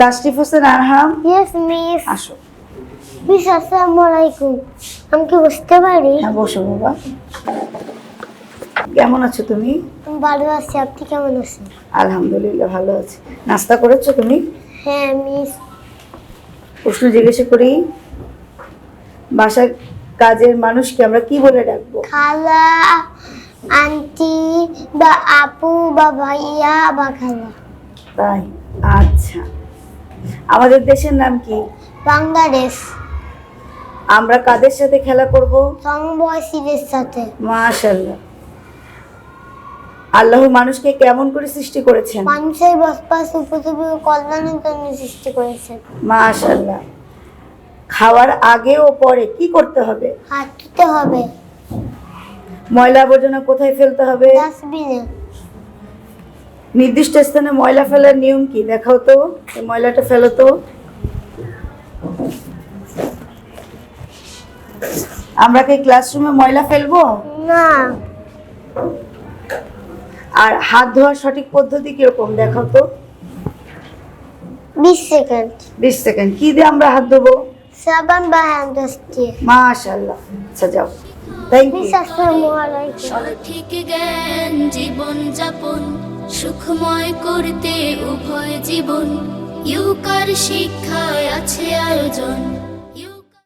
Tashrif Hossain Arham? Yes miss আসো। Miss আসসালামু আলাইকুম আমি কি বুঝতে পারি? হ্যাঁ বসো বাবা। কেমন আছো তুমি? ভালো আছি আপনি কেমন আছেন? আলহামদুলিল্লাহ ভালো আছি। নাস্তা করেছ তুমি? হ্যাঁ মিস প্রশ্ন জিজ্ঞাসা করি বাসার কাজের মানুষকে আমরা কি বলে ডাকবো? খালা আন্টি বা আপু বা ভাইয়া বা খালা। তাই? আচ্ছা। আমাদের দেশের নাম কি? বাংলাদেশ। আমরা কাদের সাথে খেলা করব? সমবয়সীদের সাথে। মাশাল্লাহ আল্লাহ মানুষকে কেমন করে সৃষ্টি করেছেন? মানুষের বসবাস উপযোগী কল্যাণের জন্য সৃষ্টি করেছেন। মাশাল্লাহ খাওয়ার আগে ও পরে কি করতে হবে? হাত ধুতে হবে। ময়লা আবর্জনা কোথায় ফেলতে হবে? ডাস্টবিনে। নির্দিষ্ট স্থানে ময়লা ফেলার নিয়ম কি? দেখাও তো ময়লাটা ফেলো তো। আমরা কি ক্লাসরুমে ময়লা ফেলব? না। আর হাত ধোয়ার সঠিক পদ্ধতি কীরকম? দেখাও তো। বিশ সেকেন্ড। বিশ সেকেন্ড। কি দিয়ে আমরা হাত ধোবো? সাবান বা হ্যান্ড ওয়াশ দিয়ে। মাশাল্লাহ আচ্ছা যাও। থ্যাংক ইউ জ্ঞান জীবন যাপন সুখময় করতে উভয় জীবন। ইউকার শিক্ষায় আছে আয়োজন।